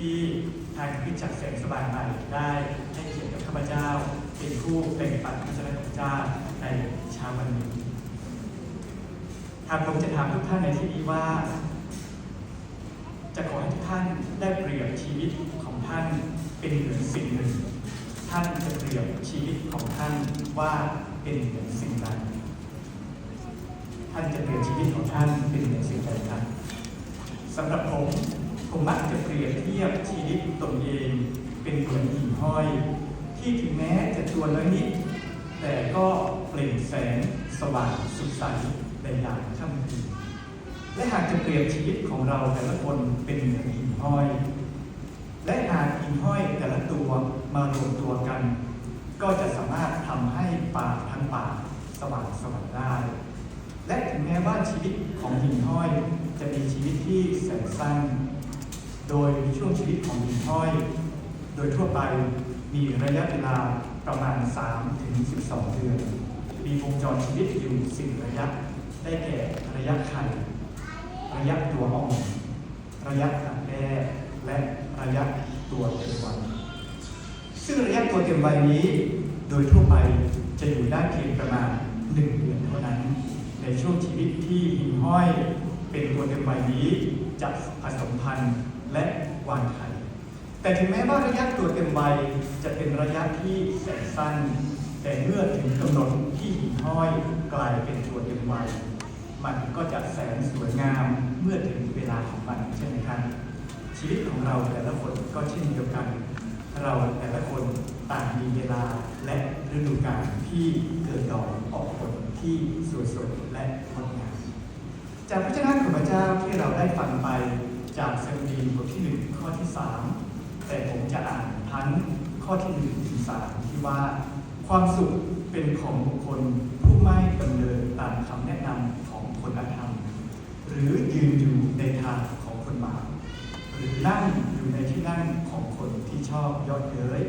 ที่ทางคริสตจักแสงสว่างใหม่ได้ให้เกียรติกับข้าพเจ้า เป็นผู้แบ่งปันพระเจ้าของเจ้าในเช้าวันนี้หากผมจะถามทุกท่านในที่นี้ว่า จะขอให้ทุกท่านได้เปรียบชีวิตของท่านเป็นเหมือนสิ่งหนึ่ง ท่านจะเปรียบชีวิตของท่านว่าเป็นเหมือนสิ่งใดท่านจะเปรียบชีวิตของท่านเป็นเหมือนสิ่งใดครับสำหรับผม ผมมักจะเปรียบเทียบชีวิตตนเอง เป็นเหมือนหิ่งห้อย ที่ถึงแม้จะตัวน้อยนิด แต่ก็เปล่งแสงสว่างสุดใสในยามค่ำคืนและหากจะเปรียบชีวิตของเราแต่ละคนเป็นเหมือนหิ่งห้อย และหากหิ่งห้อยแต่ละตัวมารวมตัวกัน ก็จะสามารถทำให้ป่าทั้งป่าสว่างสว่างได้ และถึงแม้ว่าชีวิตของหิ่งห้อย จะมีชีวิตที่แสนสั้น โดยช่วงชีวิตของหิ่งห้อย โดยทั่วไปมีระยะเวลาประมาณ 3 ถึง 12 เดือน มีวงจรชีวิตอยู่สี่ระยะ ได้แก่ระยะไข่ ระยะตัวอ่อน ระยะหลังแด้และระยะตัวเต็มวัยซึ่งระยะตัวเต็มวัยนี้ โดยทั่วไปจะอยู่ได้เพียงประมาณหนึ่งเดือนเท่านั้น ในช่วงชีวิตที่หิ่งห้อย เป็นตัวเต็มวัยนี้จะผสมพันธุ์ และวางไข่แต่ถึงแม้ว่าระยะตัวเต็มวัยจะเป็นระยะที่แสนสั้น แต่เมื่อถึงกำหนดที่หิ่งห้อยกลายเป็นตัวเต็มวัยมันก็จะแสนสวยงามเมื่อถึงเวลาของมันใช่ไหมครับชีวิตของเราแต่ละคนก็เช่นเดียวกัน เราแต่ละคนต่างมีเวลาและฤดูกาลที่เกิดดอกออกผลที่สวยสดและงดงามจากพระเจ้าของพระเจ้าที่เราได้ฟังไป จากสดุดีบทที่หนึ่งข้อที่สามแต่ผมจะอ่านทั้งข้อที่หนึ่งถึงสามที่ว่า ความสุขเป็นของบุคคลผู้ไม่ดำเนินตามคำแนะนำของคนธรรม หรือยืนอยู่ในทางของคนบาปหรือนั่งอยู่ในที่นั่งของคนที่ชอบยอดเย้ย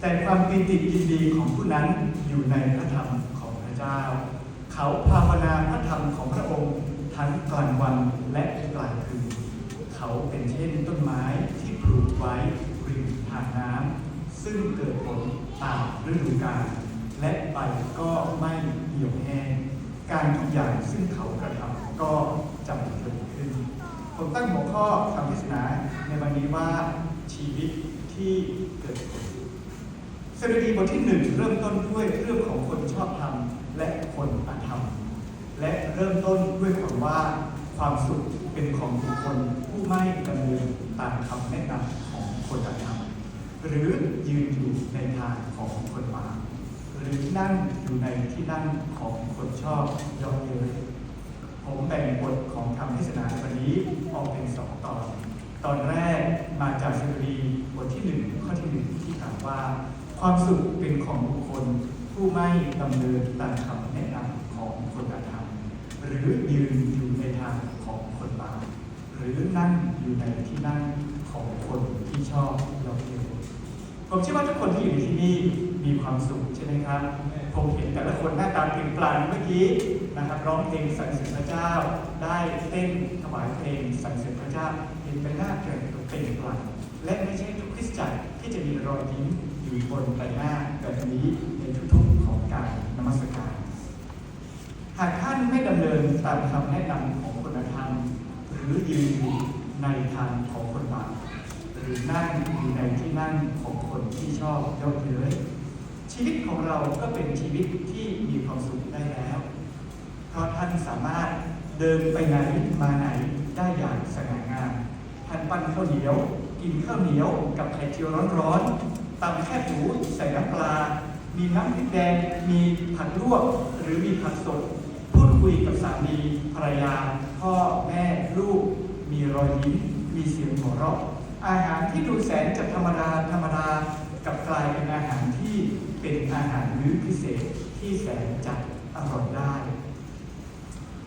แต่ความปีติยินดีของผู้นั้นอยู่ในพระธรรมของพระเจ้า เขาภาวนาพระธรรมของพระองค์ทั้งกลางวันและกลางคืน เขาเป็นเช่นต้นไม้ที่ปลูกไว้ริมทางน้ำซึ่งเกิดผลตามฤดูกาลและใบก็ไม่เหี่ยวแห้งการทุกอย่างซึ่งเขากระทำก็จำเริญขึ้น ผมตั้งหัวข้อคำเทศนาในวันนี้ว่าชีวิตที่เกิดผลสดุดีบทที่หนึ่งเริ่มต้นด้วยเรื่องของคนชอบธรรมและคนอธรรม และเริ่มต้นด้วยคำว่าความสุข เป็นของบุคคลผู้ไม่ดำเนินตามคำแนะนำของคนอธรรมหรือยืนอยู่ในทางของคนบาปหรือนั่งอยู่ในที่นั่งของคนชอบยอดเย้ยผมแบ่งบทของคำเทศนาวันนี้ออกเป็นสองตอน ตอนแรกมาจากสดุดีบทที่หนึ่งข้อที่หนึ่งที่กล่าวว่า ความสุขเป็นของบุคคลผู้ไม่ดำเนินตามคำแนะนำของคนอธรรมหรือยืนอยู่ในทาง หรือนั่งอยู่ในที่นั่งของคนที่ชอบยอดเยี่ยมผมเชื่อว่าทุกคนที่อยู่ในที่นี่มีความสุขใช่ไหมครับ ผมเห็นแต่ละคนหน้าตาเปลี่ยนปลั่งเมื่อกี้นะครับร้องเพลงสรรเสริญพระเจ้า ได้เต้นถวายเพลงสรรเสริญพระเจ้าเห็นเป็นหน้าเปลี่ยเปลี่ยนปลั่งและไม่ใช่ทุกคริสตจักรที่จะมีรอยยิ้มอยู่บนใบหน้าแบบนี้ในทุกๆของการนมัสการ หากท่านไม่ดำเนินตามคำแนะนำของ หรือยืนอยู่ในทางของคนบาปหรือนั่งอยู่ในที่นั่งของคนที่ชอบเยกเย้ยชีวิตของเราก็เป็นชีวิตที่มีความสุขได้แล้ว เพราะท่านสามารถเดินไปไหนมาไหนได้อย่างสง่างามท่านปั้นข้าวเหนียว กินข้าวเหนียวกับไข่เจียวร้อนๆตำแค่หมูใส่น้ำปลา มีน้ำพริกแดง มีผักลวกหรือมีผักสด พูดคุยกับสามีภรรยา พ่อแม่ลูก มีรอยยิ้มมีเสียงหัวเราะอาหารที่ดูแสนจะธรรมดาธรรมดากับกลายเป็นอาหารที่เป็นอาหารมื้อพิเศษที่แสนจะอร่อยได้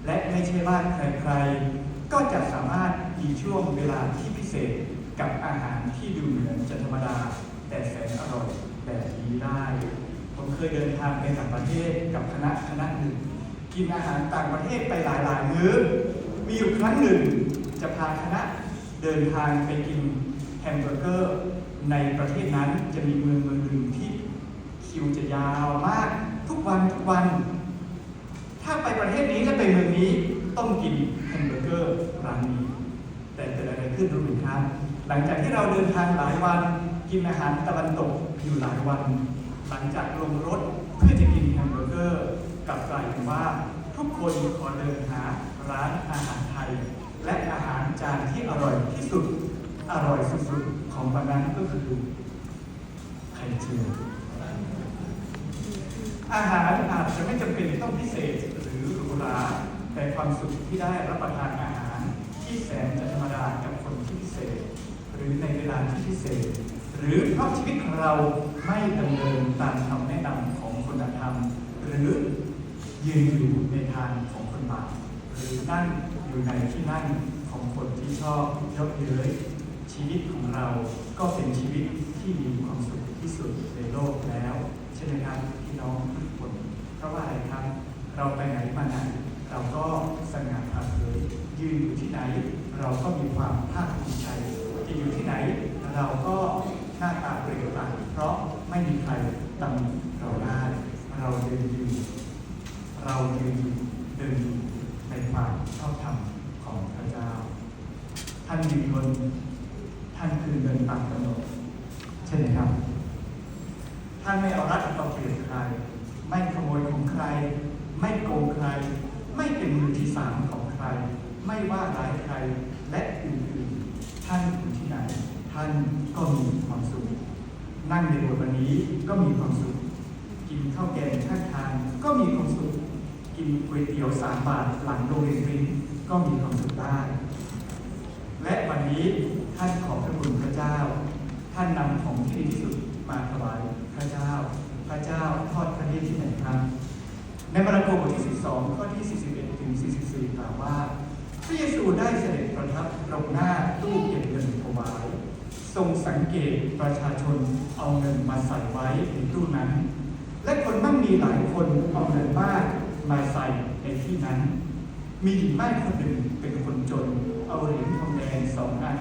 และไม่ใช่ว่าใครๆ ก็จะสามารถมีช่วงเวลาที่พิเศษกับอาหารที่ดูเหมือนจะธรรมดา แต่แสนอร่อยแบบนี้ได้ ผมเคยเดินทางไปต่างประเทศกับคณะคณะหนึ่ง กินอาหารต่างประเทศไปหลายๆมื้อ มีอยู่ครั้งหนึ่งจะพาคณะเดินทางไปกินแฮมเบอร์เกอร์ในประเทศนั้นจะมีเมืองเมืองหนึ่งที่คิวจะยาวมาก ทุกวันทุกวัน ถ้าไปประเทศนี้และไปเมืองนี้ต้องกินแฮมเบอร์เกอร์ร้านนี้ แต่เกิดอะไรขึ้นรู้ไหมครับ หลังจากที่เราเดินทางหลายวันกินอาหารตะวันตกอยู่หลายวัน หลังจากลงรถเพื่อจะกินแฮมเบอร์เกอร์กลับกลายเป็นว่า ทุกคนขอเดินหาร้านอาหารไทย และอาหารจานที่อร่อยที่สุด อร่อยสุดๆของวันนั้นก็คือไข่เจียวอาหารอาจจะไม่จำเป็นต้องพิเศษหรือหรูหราแต่ความสุขที่ได้รับประทานอาหารที่แสนจะธรรมดากับคนที่พิเศษ หรือในเวลาที่พิเศษ หรือเพราะชีวิตของเราไม่ดำเนินตามคำแนะนำของคุณธรรมหรือ ยืนอยู่ในทางของคนบาปหรือนั่งอยู่ในที่นั่งของคนที่ชอบยกเย้ยชีวิตของเราก็เป็นชีวิตที่มีความสุขที่สุดในโลกแล้ว ใช่ไหมครับพี่น้องทุกคนเพราะว่าอะไรครับ เราไปไหนมาไหน เราก็สง่าผ่าเผยยืนอยู่ที่ไหน เราก็มีความภาคภูมิใจจะอยู่ที่ไหน เราก็หน้าตาเปล่งปลั่งเพราะไม่มีใครตำหนิเราได้เราเดินอยู่ เรายืนอยู่นในความชอบธรรมของพระเจ้า ท่านยืนบนท่านคือเดินตามกำหนดใช่ไหมครับ ท่านไม่เอารัดเอาเปรียบใคร ไม่ขโมยของใคร ไม่โกงใคร ไม่เป็นมือที่สามของใคร ไม่ว่าร้ายใครและอื่นๆ ท่านอยู่ที่ไหน ท่านก็มีความสุขนั่งในบสถ์วันนี้ก็มีความสุข กินข้าวแกงข้างทางก็มีความสุข กินก๋วยเตี๋ยวสามบาทหลังโรงเรียนริ้นก็มีความสุขได้ และวันนี้ท่านขอบพระคุณพระเจ้า ท่านนำของที่ดีที่สุดมาถวายพระเจ้า พระเจ้าทอดพระเนตรที่ไหนครับ ในมาระโกบทที่ 12 ข้อที่ 41 ถึง 44 กล่าวว่า พระเยซูได้เสด็จประทับตรงหน้าตู้เก็บเงินถวาย ทรงสังเกตประชาชนเอาเงินมาใส่ไว้ในตู้นั้น และคนมั่งมีหลายคนเอาเงินมาก มาใส่ในที่นั้น มีหญิงม่ายคนหนึ่งเป็นคนจน เอาเหรียญทองแดงสองอัน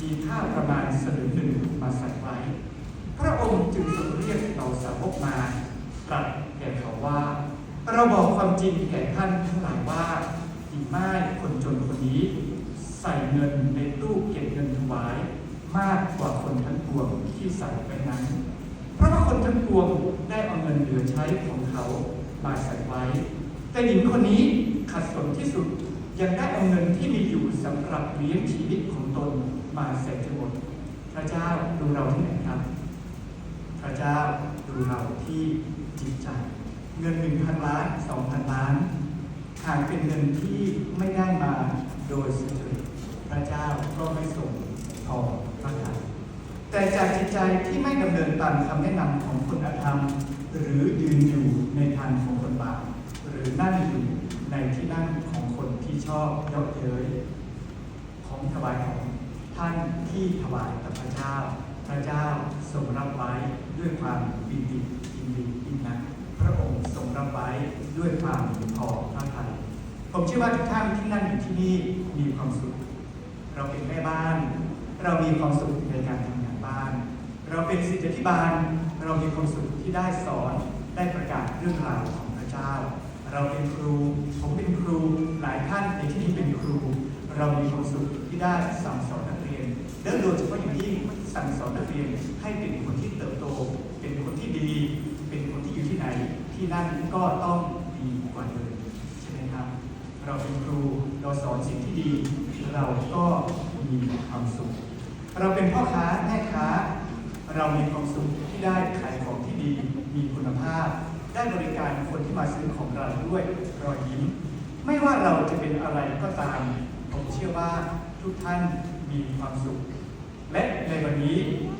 มีค่าประมาณสลึงหนึ่งมาใส่ไว้ พระองค์จึงทรงเรียกเราสาวกมาตรัสแก่เขาว่า เราบอกความจริงแก่ท่านทั้งหลายว่าหญิงม่ายคนจนคนนี้ ใส่เงินในตู้เก็บเงินถวาย มากกว่าคนทั้งปวงที่ใส่ไปนั้น เพราะว่าคนทั้งปวงได้เอาเงินเหลือใช้ของเขา มาใส่ไว้ แต่หญิงคนนี้ขัดสนที่สุดยังได้เอาเงินที่มีอยู่สำหรับเลี้ยงชีวิตของตนมาเสร็จหมดพระเจ้าดูเราที่ไหนครับ พระเจ้าดูเราที่จิตใจ เงินหนึ่งพันล้านสองพันล้านหากเป็นเงินที่ไม่ได้มาโดยสุจริตพระเจ้าก็ไม่ส่งพอพระทัยแต่จากจิตใจที่ไม่ดำเนินตามคำแนะนำของคนอธรรม หรือยืนอยู่ในทางของคนบาปหรือนั่งอยู่ในที่นั่งของคนที่ชอบยกเย้ยของถวายของท่านที่ถวายกับพระเจ้า พระเจ้าทรงรับไว้ด้วยความปิติยินดียิ่งนักพระองค์ทรงรับไว้ด้วยความพอพระทัยผมเชื่อว่าทุกท่านที่นั่งอยู่ที่นี่มีความสุข เราเป็นแม่บ้าน เรามีความสุขในการทำงานบ้าน เราเป็นศิษยาธิบาลเรามีความสุข ที่ได้สอนได้ประกาศเรื่องราวของพระเจ้า เราเป็นครู ผมเป็นครูหลายท่านในที่นี้เป็นครู เรามีความสุขที่ได้สั่งสอนนักเรียนและโดยเฉพาะอย่างยิ่งสั่งสอนนักเรียนให้เป็นคนที่เติบโต เป็นคนที่ดี เป็นคนที่อยู่ที่ไหน ที่นั่นก็ต้องดีกว่าเดิมใช่ไหมครับ เราเป็นครูเราสอนสิ่งที่ดี เราก็มีความสุข เราเป็นพ่อค้าแม่ค้า เรามีความสุขที่ได้ขายของที่ดี มีคุณภาพ ได้บริการคนที่มาซื้อของเราด้วยรอยยิ้ม ไม่ว่าเราจะเป็นอะไรก็ตาม ผมเชื่อว่าทุกท่านมีความสุข และในวันนี้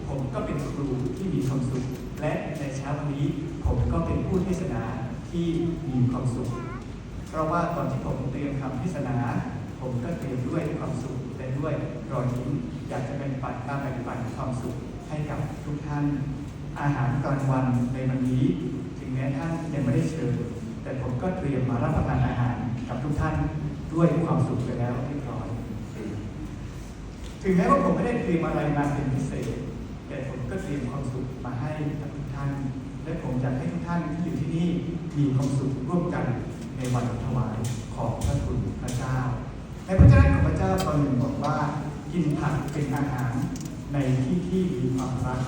ผมก็เป็นครูที่มีความสุข และในเช้าวันนี้ผมก็เป็นผู้เทศนาที่มีความสุข เพราะว่าตอนที่ผมเตรียมคำเทศนา ผมก็เตรียมด้วยความสุขและด้วยรอยยิ้มอยากจะเป็นปันตามแบ่งปันความสุข ให้กับทุกท่านอาหารกลางวันในวันนี้ ถึงแม้ท่านยังไม่ได้เชิญแต่ผมก็เตรียมมารับประทานอาหารกับทุกท่านด้วยความสุขไปแล้วเรียบร้อยถึงแม้ว่าผมไม่ได้เตรียมอะไรมาเป็นพิเศษ แต่ผมก็เตรียมความสุขมาให้กับทุกท่าน และผมอยากให้ทุกท่านที่อยู่ที่นี่มีความสุขร่วมกันในวันถวายของพระคุณพระเจ้าในพระเจ้าของพระเจ้าตอนหนึ่งบอกว่า กินผักเป็นอาหาร ในที่ที่มีความรัก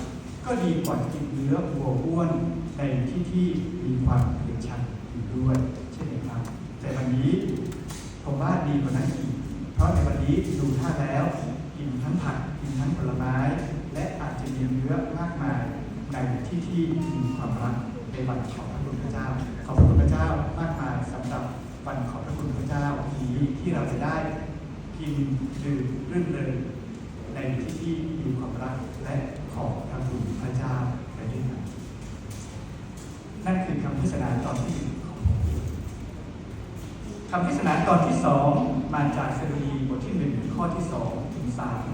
ก็ดีกว่ากินเนื้อวัวอ้วนในที่ที่มีความเกลียดชังอยู่ด้วยใช่ไหมครับ แต่วันนี้ผมว่าดีกว่านั้นอีก เพราะในวันนี้ดูท่าแล้ว กินทั้งผักกินทั้งผลไม้ และอาจจะมีเนื้อมากมายในที่ที่มีความรักในวันขอบพระคุณพระเจ้า ขอบพระคุณพระเจ้ามากมายสำหรับวันขอบพระคุณพระเจ้านี้ที่เราจะได้กินดื่มรื่นเริง ในที่ที่มีความรักและขอบพระคุณพระเจ้าไปด้วยกันนั่นคือคำเทศนาตอนที่หนึ่งของผมคำเทศนาตอนที่สองมาจากสดุดีบทที่หนึ่งข้อที่สองถึงสาม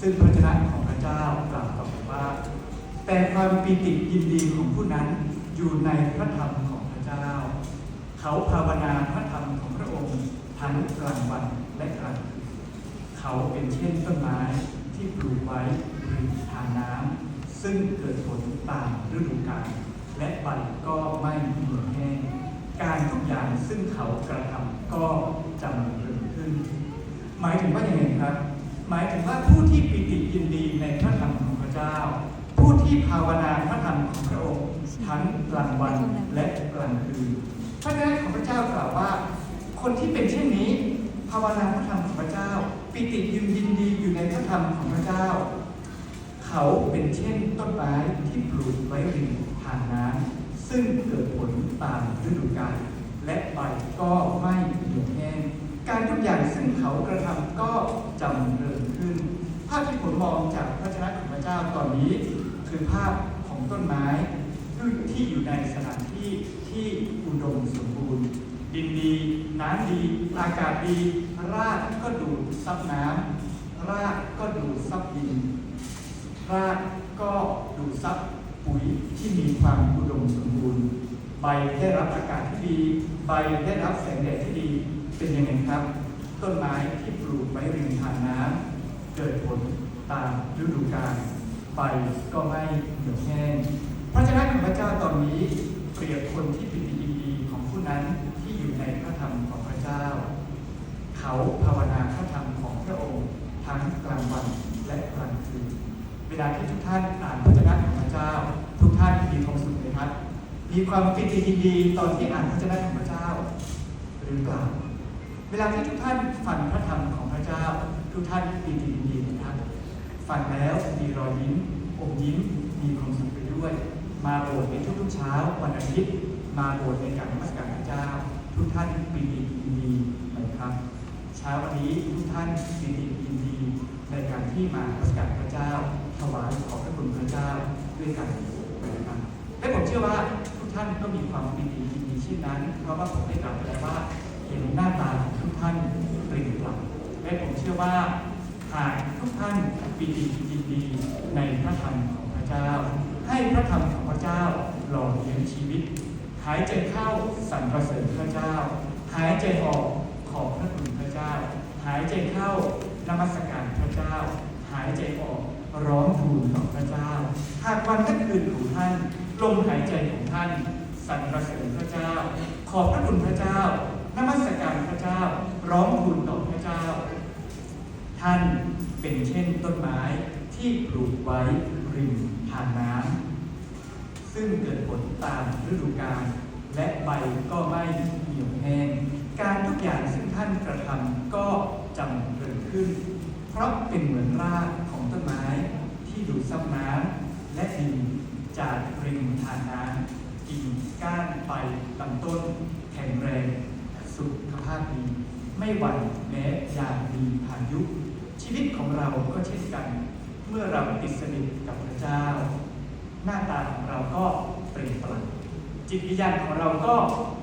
ซึ่งพระเจ้าของพระเจ้ากล่าวต่อไปว่า แต่ความปีติยินดีของผู้นั้นอยู่ในพระธรรมของพระเจ้า เขาภาวนาพระธรรมของพระองค์ทั้งกลางวันและกลางคืนเขาเป็นเช่นต้นไม้ ที่ปลูกไว้ริมทางน้ำซึ่งเกิดผลตามฤดูกาลและใบก็ไม่เหี่ยวแห้งการทุกอย่างซึ่งเขากระทำก็จำเริญขึ้น หมายถึงว่าอย่างไรครับ หมายถึงว่าผู้ที่ปิติยินดีในพระธรรมของพระเจ้า ผู้ที่ภาวนาพระธรรมของพระองค์ทั้งกลางวันและกลางคืนพระเจ้าของพระเจ้ากล่าวว่า คนที่เป็นเช่นนี้ ภาวนาพระธรรมของพระเจ้า ปิติยินยินดีอยู่ในพระธรรมของพระเจ้า เขาเป็นเช่นต้นไม้ที่ปลูกไว้ริมทางน้ำซึ่งเกิดผลตามฤดูกาลและใบก็ไม่เหี่ยวแห้งการทุกอย่างซึ่งเขากระทำก็จำเริญขึ้น ภาพที่ผมมองจากพระชนะของพระเจ้าตอนนี้ คือภาพของต้นไม้ที่อยู่ในสถานที่ที่อุดมสมบูรณ์ดินดีน้ำดี อากาศดี รากก็ดูดซับน้ำรากก็ดูดซับดิน รากก็ดูดซับปุ๋ยที่มีความอุดมสมบูรณ์ ใบได้รับอากาศที่ดี ใบได้รับแสงแดดที่ดี เป็นยังไงครับ ต้นไม้ที่ปลูกไว้ริมทางน้ำเกิดผลตามฤดูกาลใบก็ไม่เหี่ยวแห้งพระฉะนั้นของพระเจ้าตอนนี้เปรียบคนที่เปิติยินดีของผู้นั้น มีความปิติยินดีตอนที่อ่านพระเจ้าของพระเจ้า หรือเปล่า เวลาที่ทุกท่านฟังพระธรรมของพระเจ้า ทุกท่านปิติยินดีนะครับฟังแล้วมีรอยยิ้มอมยิ้มมีความสุขไปด้วย มาโบสถ์ในทุกๆเช้าวันอาทิตย์มาโบสถ์ในการนมัสการพระเจ้า ทุกท่านปิติยินดีไหมครับ เช้าวันนี้ทุกท่านปิติยินดีในการที่มานมัสการพระเจ้าถวายขอพระคุณพระเจ้าด้วยกันนะครับและผมเชื่อว่า ท่านก็มีความปิติยินดีเช่นนั้น เพราะว่าผมได้กล่าวไปแล้วว่า เห็นหน้าตาของทุกท่านเปลี่ยนไปและผมเชื่อว่าหากทุกท่านปิติยินดีในพระธรรมของพระเจ้า ให้พระธรรมของพระเจ้าหล่อเลี้ยงชีวิต หายใจเข้าสรรเสริญพระเจ้า หายใจออกขอบพระคุณพระเจ้า หายใจเข้านมัสการพระเจ้า หายใจออกร้องทูลต่อพระเจ้า หากวันทั้งคืนของท่าน ลมหายใจของท่านสรรเสริญพระเจ้า ขอบพระคุณพระเจ้านมัสการพระเจ้า ร้องทูลต่อพระเจ้า ท่านเป็นเช่นต้นไม้ที่ปลูกไว้ริมทางน้ำซึ่งเกิดผลตามฤดูกาลและใบก็ไม่เหี่ยวแห้งการทุกอย่างซึ่งท่านกระทำก็จำเริญขึ้น เพราะเป็นเหมือนรากของต้นไม้ที่ดูดซับน้ำและดิน จากริมทางน้ำกิ่งก้านใบลำต้น แข็งแรง สุขภาพดี ไม่หวั่นแม้ยามมีพายุ ชีวิตของเราก็เช่นกัน เมื่อเราติดสนิทกับพระเจ้า หน้าตาของเราก็เปลี่ยนแปลงจิตวิญญาณของเราก็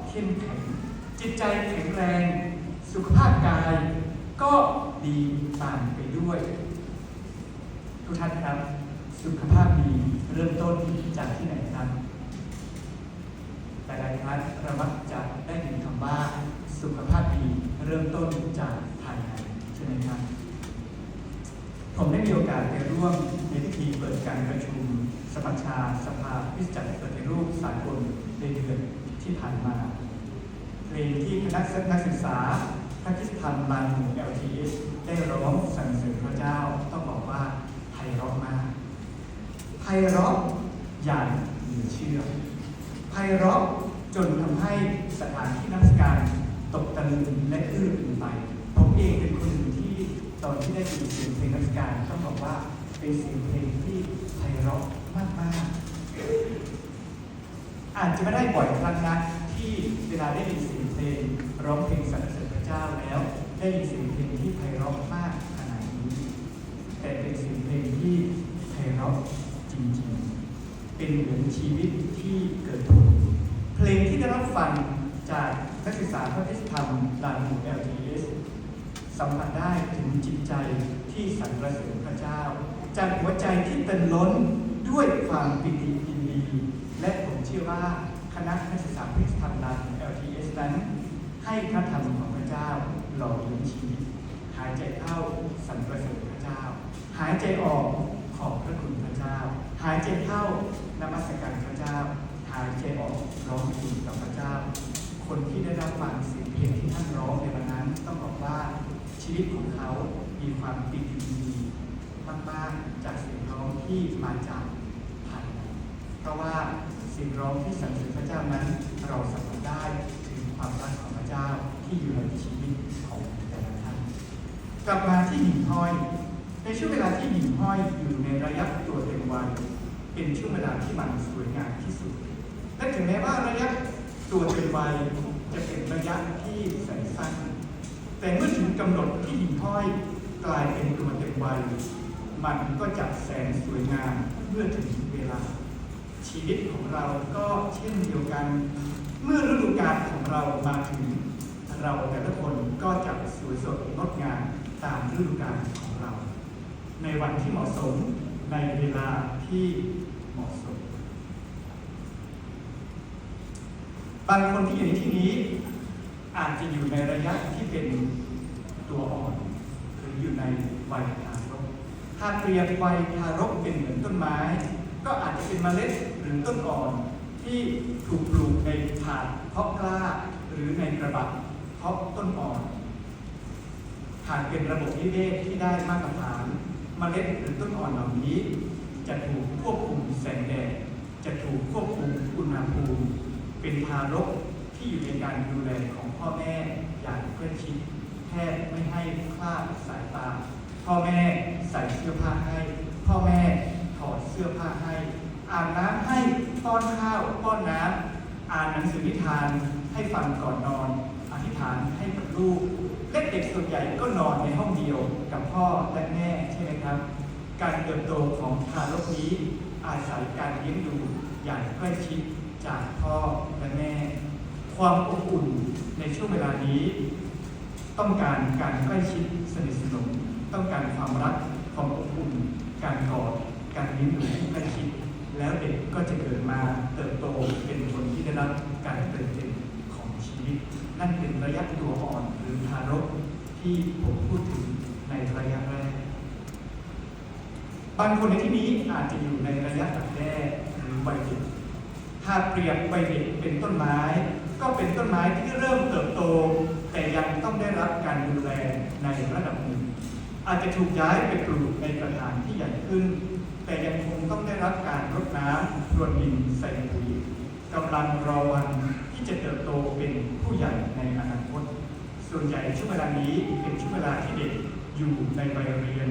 เข้มแข็ง จิตใจแข็งแรง สุขภาพกายก็ดีตามไปด้วย ทุกท่านครับ สุขภาพดีเริ่มต้นจากที่ไหนครับ แต่หลายครั้งเรามักจะได้ยินคำว่าสุขภาพดีเริ่มต้นจากภายในใช่ไหมครับ ผมได้มีโอกาสไปร่วมในพิธีเปิดการประชุม สมัชชาสภาวิจักปฏิรูปสากลในเดือนที่ผ่านมาเพลงที่คณะนักศึกษาพระคิสตธรรมลานหมู่ LTS ได้ร้องสรรเสริญพระเจ้าต้องบอกว่าไพเราะมาก ไพเราะอย่างเหลือเชื่อไพเราะจนทำให้สถานที่นักการตกตะลึงและอื้ออึงไป ผมเองเป็นคนหนึ่งที่ตอนที่ได้ยินเสียงเพลงนักการต้องบอกว่าเป็นเสียงเพลงที่ไพเราะมากๆ อาจจะไม่ได้บ่อยครั้งนักที่เวลาได้ยินเสียงเพลงร้องเพลงสรรเสริญพระเจ้าแล้ว ได้ยินเสียงเพลงที่ไพเราะมากขนาดนี้ แต่เป็นเสียงเพลงที่ไพเราะ จริงๆ เป็นเหมือนชีวิตที่เกิดผล เพลงที่ได้รับฟังจากนักศึกษาพระพิธรรมลานหมู่ LTS สัมผัสได้ถึงจิตใจที่สรรเสริญพระเจ้า จากหัวใจที่เต็มล้นด้วยความปิติยินดี และผมเชื่อว่าคณะนักศึกษาพระพิธรรมลานหมู่ LTS นั้น ให้พระธรรมของพระเจ้าหล่อเลี้ยงชีวิต หายใจเข้าสรรเสริญพระเจ้า หายใจออกขอบพระคุณพระเจ้า หายใจเข้านมัสการพระเจ้า หายใจออกร้องเพลงกับพระเจ้า คนที่ได้รับฟังเสียงเพลงที่ท่านร้องในวันนั้นต้องบอกว่าชีวิตของเขา มีความปิติยินดีมากๆจากเสียงร้องที่มาจากภายในเพราะว่าเสียงร้องที่สรรเสริญพระเจ้านั้นเราสัมผัสได้ถึงความรักของพระเจ้าที่อยู่ในชีวิตของแต่ละท่านกลับมาที่หิ่งห้อย ในช่วงเวลาที่หิ่งห้อยอยู่ในระยะตัวเต็มวัย เป็นช่วงเวลาที่มันสวยงามที่สุด และถึงแม้ว่าระยะตัวเต็มวัยจะเป็นระยะที่แสนสั้น แต่เมื่อถึงกำหนดที่หิ่งห้อยกลายเป็นตัวเต็มวัยมันก็จะแสนสวยงามเมื่อถึงเวลา ชีวิตของเราก็เช่นเดียวกัน เมื่อฤดูกาลของเรามาถึง เราแต่ละคนก็จะสวยสดงดงามตามฤดูกาลของเรา ในวันที่เหมาะสมในเวลาที่เหมาะสม บางคนที่อยู่ในที่นี้อาจจะอยู่ในระยะที่เป็นตัวอ่อนหรืออยู่ในวัยทารกถ้าเปรียบวัยทารกเป็นเหมือนต้นไม้ ก็อาจจะเป็นเมล็ดหรือต้นอ่อนที่ถูกปลูกในถาดเพาะกล้าหรือในกระบะเพาะต้นอ่อนหากเป็นระบบนิเวศที่ได้มาตรฐานเมล็ดหรือต้นอ่อนเหล่านี้ จะถูกควบคุมแสงแดดจะถูกควบคุมอุณหภูมิารกที่อยู่ในการดูแลของพ่อแม่อย่างใกล้ชิดแทบไม่ให้คลาดสายตา พ่อแม่ใส่เสื้อผ้าให้ พ่อแม่ถอดเสื้อผ้าให้อาบน้ำให้ป้อนข้าวป้อนน้ำอ่านหนังสือนิทานให้ฟังก่อนนอน อธิษฐานให้กับลูกและเด็กส่วนใหญ่ก็นอนในห้องเดียวกับพ่อและแม่ใช่ไหมครับ การเติบโตของทารกนี้อาศัยการเลี้ยงดูอย่างใกล้ชิด จากพ่อและแม่ ความอบอุ่นในช่วงเวลานี้ ต้องการการใกล้ชิดสนิทสนมต้องการความรักความอบอุ่น การกอดการเลี้ยงดูที่ใกล้ชิดแล้วเด็กก็จะเกิดมาเติบโตเป็นคนที่ได้รับการเติมเต็มของชีวิต นั่นเป็นระยะตัวอ่อนหรือทารกที่ผมพูดถึงในระยะแรกบางคนในที่นี้อาจจะอยู่ในระยะดักแด้หรือวัยเด็ก ถ้าเปรียบวัยเด็กเป็นต้นไม้ ก็เป็นต้นไม้ที่เริ่มเติบโต แต่ยังต้องได้รับการดูแลในระดับหนึ่งอาจจะถูกย้ายไปปลูกในกระถางที่ใหญ่ขึ้น แต่ยังคงต้องได้รับการรดน้ำรวนดินใส่ปุ๋ยกำลังรอวันที่จะเติบโตเป็นผู้ใหญ่ในอนาคต ส่วนใหญ่ช่วงเวลานี้เป็นช่วงเวลาที่เด็กอยู่ในวัยเรียน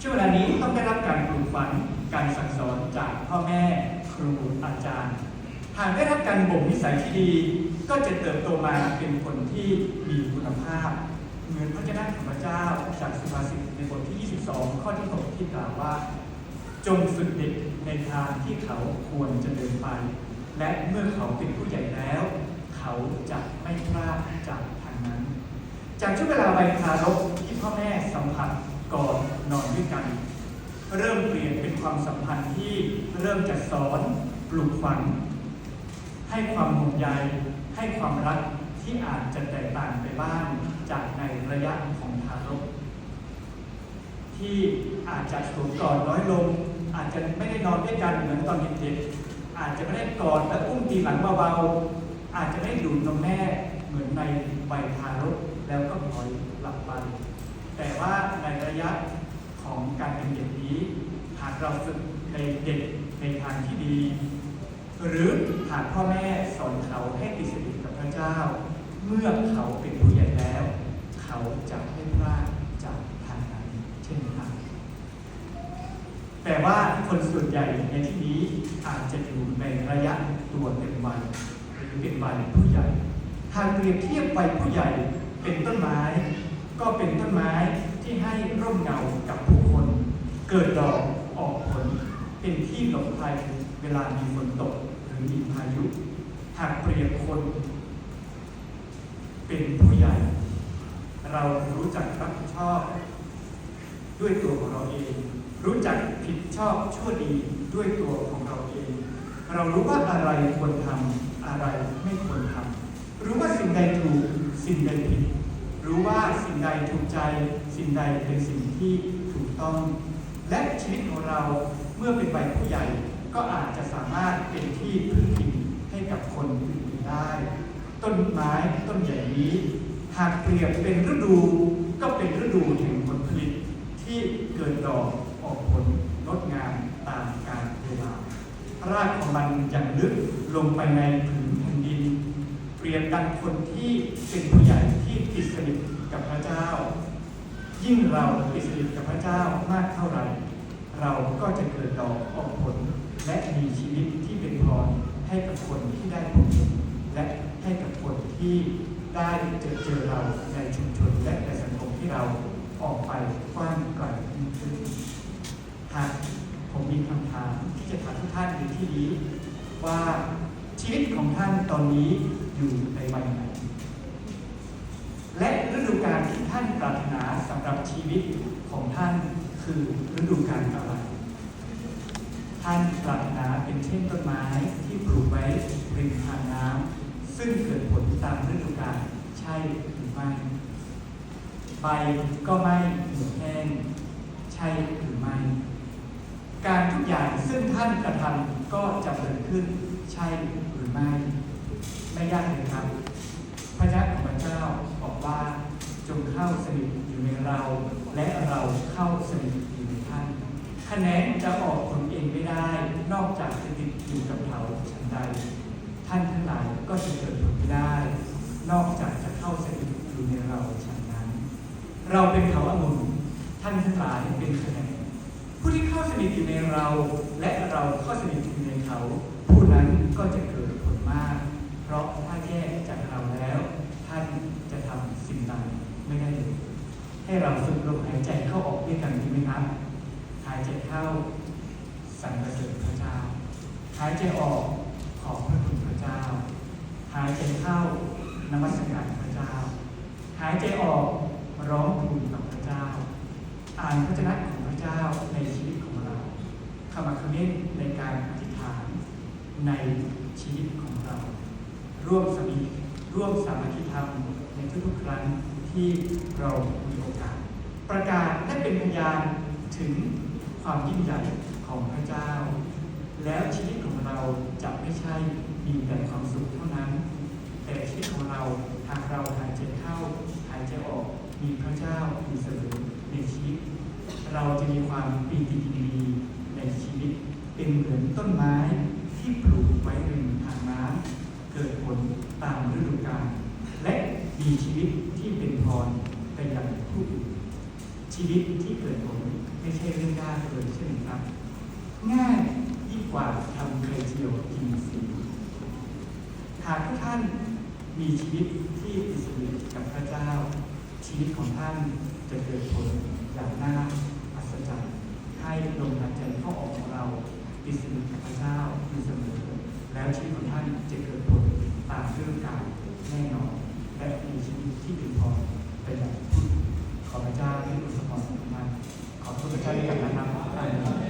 ช่วงเวลานี้ต้องได้รับการปลูกฝังการสั่งสอนจากพ่อแม่ ครูอาจารย์ หากได้รับการบ่มนิสัยที่ดี ก็จะเติบโตมาเป็นคนที่มีคุณภาพ เหมือนพระเจ้าของพระเจ้าจากสุภาษิตในบทที่ 22 ข้อที่6ที่กล่าวว่า จงฝึกเด็กในทางที่เขาควรจะเดินไป และเมื่อเขาเป็นผู้ใหญ่แล้ว เขาจะไม่พลาดจากทางนั้น จากช่วงเวลาวัยทารกที่พ่อแม่สัมผัสก่อนนอนด้วยกัน เริ่มเปลี่ยนเป็นความสัมพันธ์ที่เริ่มจะสอนปลูกฝังให้ความห่วงใยให้ความรักที่อาจจะแตกต่างไปบ้างจากในระยะของทารก ที่อาจจะสวมกอดน้อยลง อาจจะไม่ได้นอนด้วยกันเหมือนตอนเด็กๆอาจจะไม่ได้กอดและอุ้มตีหลังเบาๆอาจจะไม่ด้ดูดนมแม่เหมือนในวัยทารกแล้วก็ปล่อยหลับไปแต่ว่าในระยะ ของการเป็นเด็กนี้หากเราฝึกในเด็กในทางที่ดี หรือหากพ่อแม่สอนเขาให้ติดสนิทกับพระเจ้า เมื่อเขาเป็นผู้ใหญ่แล้ว เขาจะไม่พลาดจากทางนั้นเช่นกันแต่ว่าคนส่วนใหญ่ในที่นี้อาจจะอยู่ในระยะตัวเต็มวัยหรือเป็นวัยผู้ใหญ่หากเปรียบเทียบวัยผู้ใหญ่เป็นต้นไม้ ก็เป็นต้นไม้ ที่ให้ร่มเงากับผู้คน เกิดดอกออกผล เป็นที่หลบภัยเวลามีฝนตกหรือมีพายุ หากเปรียบคน เป็นผู้ใหญ่ เรารู้จักรับผิดชอบ ด้วยตัวของเราเอง รู้จักผิดชอบชั่วดีด้วยตัวของเราเอง เรารู้ว่าอะไรควรทำอะไรไม่ควรทำรู้ว่าสิ่งใดถูกสิ่งใดผิด รู้ว่าสิ่งใดถูกใจ สิ่งใดเป็นสิ่งที่ถูกต้อง และชีวิตของเราเมื่อเป็นวัยผู้ใหญ่ก็อาจจะสามารถเป็นที่พึ่งพิงให้กับคนอื่นได้ ต้นไม้ต้นใหญ่นี้ หากเปรียบเป็นฤดู ก็เป็นฤดูแห่งผลผลิตที่เกิดดอกออกผลงดงามตามกาลเวลารากของมันยังลึกลงไปในผืนแผ่นดิน เปรียบดังคนที่เป็นผู้ใหญ่ ติดสนิทกับพระเจ้า ยิ่งเราติดสนิทกับพระเจ้ามากเท่าไหร่ เราก็จะเกิดดอกออกผล และมีชีวิตที่เป็นพรให้กับคนที่ได้พบเห็นและให้กับคนที่ได้เจอเจอเราในชุมชนและในสังคมที่เราออกไปกว้างไกลยิ่งขึ้นหากผมมีคำถามที่จะถามทุกท่านในที่นี้ว่าชีวิตของท่านตอนนี้อยู่ในวัยไหน ดูกาลที่ท่านปรารถนาสำหรับชีวิตของท่านคือฤดูกาลอะไร ท่านปรารถนาเป็นเช่นต้นไม้ที่ปลูกไว้ริมทางน้ำซึ่งเกิดผลตามฤดูกาลใช่หรือไม่ใบก็ไม่หี่ยวแห้งใช่หรือไม่ การทุกอย่างซึ่งท่านกระทำก็จะเกิดขึ้นใช่หรือไม่ ไม่ยากเลยครับ พระเจ้าของพระเจ้าบอกว่า จงเข้าสนิทอยู่ในเรา และเราเข้าสนิทอยู่ในท่านคะแนนจะออกผลเองไม่ได้ นอกจากจะติดอยู่กับเขาฉันใด ท่านทั้งหลายก็จะเกิดผลไม่ได้ นอกจากจะเข้าสนิทอยู่ในเราฉันนั้น เราเป็นเขาองุ่นท่านทั้งหลายเป็นคะแนนผู้ที่เข้าสนิทอยู่ในเรา และเราเข้าสนิทอยู่ในเขา ผู้นั้นก็จะเกิดผลมาก เพราะถ้าแยกจากเราแล้ว ท่านจะทำสิ่งใด ไม่ได้เลยให้เราฝึกลมหายใจเข้าออกด้วยกันดีไหมครับ หายใจเข้าสรรเสริญพระเจ้า หายใจออกขอบพระคุณพระเจ้า หายใจเข้านมัสการพระเจ้า หายใจออกร้องทูลกับพระเจ้า อ่านพระเจ้าของพระเจ้าในชีวิตของเราขมักขม้นในการอธิษฐานในชีวิตของเรา ร่วมสมีร่วมสามัคคีธรรมในทุกๆครั้ง ที่เรามีโอกาส ประกาศและเป็นพยานถึงความยิ่งใหญ่ของพระเจ้า แล้วชีวิตของเราจะไม่ใช่มีแต่ความสุขเท่านั้น แต่ชีวิตของเราหากเราหายใจเข้าหายใจออกมีพระเจ้าอยู่เสมอในชีวิต เราจะมีความปีติดีในชีวิตเป็นเหมือนต้นไม้ที่ปลูกไว้ริมทางน้ำเกิดผลตามฤดูกาล และมีชีวิตที่เป็นพรไปยังผู้อื่นชีวิตที่เกิดผลไม่ใช่เรื่องยากเลยใช่ไหมครับ ง่ายยิ่งกว่าทำไข่เจียวกินสีหากทุกท่านมีชีวิตที่ติดสนิทกับพระเจ้า ชีวิตของท่านจะเกิดผลอย่างน่าอัศจรรย์ให้ลมหายใจเข้าออกของเราติดสนิทกับพระเจ้าอยู่เสมอแล้วชีวิตของท่านจะเกิดผลตราซื่อกายแน่นอน แต่มีชีวิตที่เป็นพอไปแบบขอพระเจ้าที่อุปสมบทมานขอพระเจ้าอย่างนั้นนะครับ